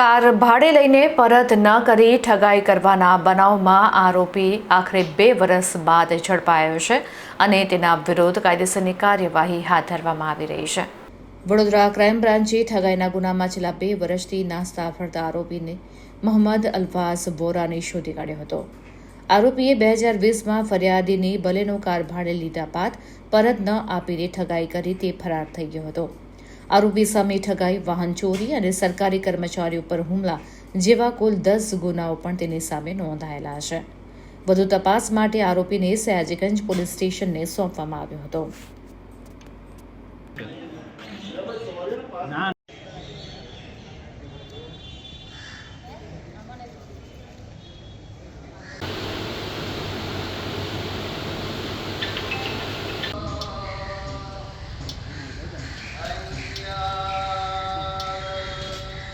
Car ભાડે લઈને પરત ન કરી ઠગાઈ કરવાના બનાવમાં આરોપી આખરે બે વર્ષ બાદ ઝડપાયો છે અને તેના વિરુદ્ધ કાયદેસરની કાર્યવાહી હાથ ધરવામાં આવી રહી છે. વડોદરા ક્રાઇમ બ્રાન્ચે ઠગાઈના ગુનામાં છેલ્લા બે વર્ષથી નાસ્તા ફરતા આરોપીને મોહમ્મદ અલ્ફાઝ બોરાને શોધી કાઢ્યો હતો. આરોપીએ બે હજાર વીસમાં ફરિયાદીની બલેનો કાર ભાડે લીધા બાદ પરત ન આપીને ઠગાઈ કરી તે ફરાર થઈ ગયો હતો. આરોપી સામે ઠગાઈ વાહન ચોરી અને સરકારી કર્મચારીઓ પર હુમલા, જેવા કુલ દસ ગુનાઓ પણ તેની સામે નોંધાયેલા છે. વધુ તપાસ માટે આરોપીને સયાજીગંજ પોલીસ સ્ટેશનને સોંપવામાં આવ્યો હતો.